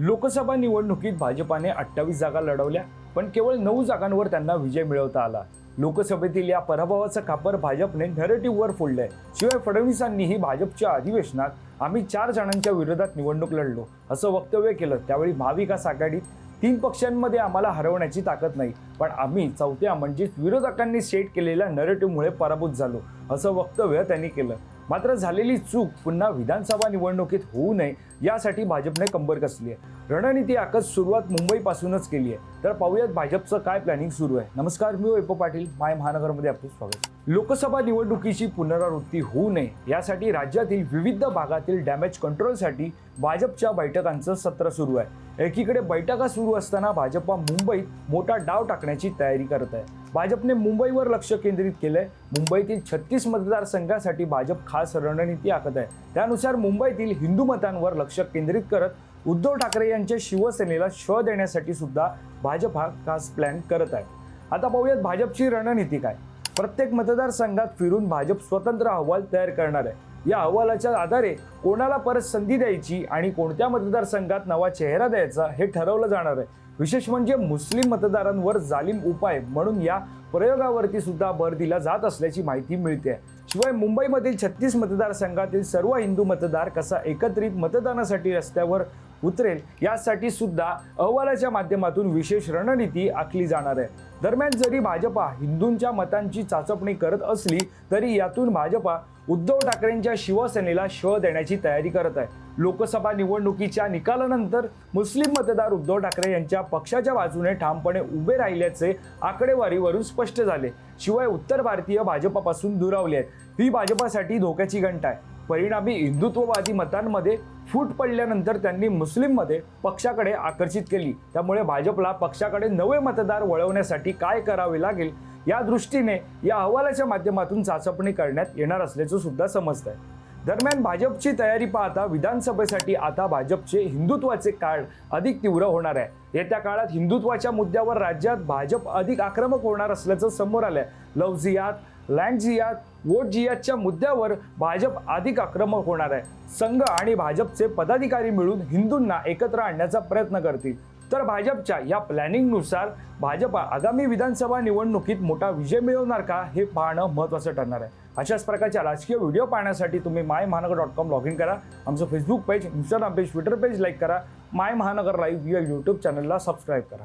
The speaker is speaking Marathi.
लोकसभा निवडणुकीत भाजपाने अठ्ठावीस जागा लढवल्या पण केवळ नऊ जागांवर त्यांना विजय मिळवता आला. लोकसभेतील या पराभवाचं खापर भाजपने नरेटिव्हवर फोडलंय. शिवाय फडणवीसांनीही भाजपच्या अधिवेशनात आम्ही चार जणांच्या विरोधात निवडणूक लढलो असं वक्तव्य केलं. त्यावेळी महाविकास आघाडीत तीन पक्षांमध्ये आम्हाला हरवण्याची ताकद नाही पण आम्ही चौथ्या म्हणजेच विरोधकांनी सेट केलेल्या नरेटिव्हमुळे पराभूत झालो असं वक्तव्य त्यांनी केलं. मात्र झालेली चूक पुन्हा विधानसभा निवडणुकीत होऊ नये यासाठी भाजपने कंबर कसली आहे? रणनीती आखत सुरुवात मुंबईपासूनच केली आहे. तर पाहूयात भाजपचं काय प्लॅनिंग सुरू आहे. नमस्कार मी वैभव पाटील. माय महानगरमध्ये आपलं स्वागत. लोकसभा निवडणुकीची पुनरावृत्ती होऊ नये यासाठी राज्यातील विविध भागातील डॅमेज कंट्रोलसाठी भाजपच्या बैठकांचं सत्र सुरू आहे. एकीकडे बैठका सुरू असताना भाजपा मुंबईत मोठा डाव टाकण्याची तयारी करत आहे. भाजपने मुंबईवर लक्ष केंद्रित केलंय. मुंबईतील छत्तीस मतदारसंघासाठी भाजप खास रणनीती आखत आहे. त्यानुसार मुंबईतील हिंदू मतांवर लक्ष केंद्रित करत उद्धव ठाकरे यांच्या शिवसेनेला श देण्यासाठी सुद्धा भाजप हा खास प्लॅन करत आहे. आता पाहूयात भाजपची रणनीती काय? प्रत्येक मतदारसंघात फिरून भाजप स्वतंत्र अहवाल तयार करणार आहे. या अहवालाच्या आधारे कोणाला परत संधी द्यायची आणि कोणत्या मतदारसंघात नवा चेहरा द्यायचा हे ठरवलं जाणार आहे. विशेष म्हणजे मुस्लिम मतदारांवर जालिम उपाय म्हणून या प्रयोगावरती सुद्धा भर दिला जात असल्याची माहिती मिळते. शिवाय मुंबईमधील छत्तीस मतदारसंघातील सर्व हिंदू मतदार कसा एकत्रित मतदानासाठी रस्त्यावर उतरेल. यासाठी सुद्धा अहवालाच्या माध्यमातून विशेष रणनीती आखली जाणार आहे. दरम्यान जरी भाजपा हिंदूंच्या मतांची चाचपणी करत असली तरी यातून भाजपा उद्धव ठाकरेंच्या शिवसेनेला शह देण्याची तयारी करत आहे. लोकसभा निवडणुकीच्या निकालानंतर मुस्लिम मतदार उद्धव ठाकरे यांच्या पक्षाच्या बाजूने ठामपणे उभे राहिल्याचे आकडेवारीवरून स्पष्ट झाले. शिवाय उत्तर भारतीय भाजपापासून दुरावले आहेत. ही भाजपासाठी धोक्याची घंटा आहे. परिणामी हिंदुत्ववादी मतांमध्ये फूट पडल्यानंतर त्यांनी मुस्लिममध्ये पक्षाकडे आकर्षित केली. त्यामुळे भाजपला पक्षाकडे नवे मतदार वळवण्यासाठी काय करावे लागेल या दृष्टीने या अहवालाच्या माध्यमातून चाचपणी करण्यात येणार असल्याचं सुद्धा समजत आहे दरम्यान भाजपची तयारी पाहता विधानसभेसाठी आता भाजपचे हिंदुत्वाचे काळ अधिक तीव्र होणार आहे. येत्या काळात हिंदुत्वाच्या मुद्द्यावर राज्यात भाजप अधिक आक्रमक होणार असल्याचं समोर आलंय. लवजियात लँड जिहाद वोट जिहादच्या मुद्द्यावर भाजप अधिक आक्रमक होणार आहे. संघ आणि भाजपचे पदाधिकारी मिळून हिंदूंना एकत्र आणण्याचा प्रयत्न करतील. तर भाजपच्या या प्लॅनिंगनुसार भाजपा आगामी विधानसभा निवडणुकीत मोठा विजय मिळवणार का हे पाहणं महत्त्वाचं ठरणार आहे. अशाच प्रकारच्या राजकीय व्हिडिओ पाहण्यासाठी तुम्ही माय महानगर डॉट कॉम लॉग इन करा. आमचं Facebook page Instagram page Twitter page like करा. माय महानगर लाईव्ह या यूट्यूब चॅनलला सबस्क्राईब करा.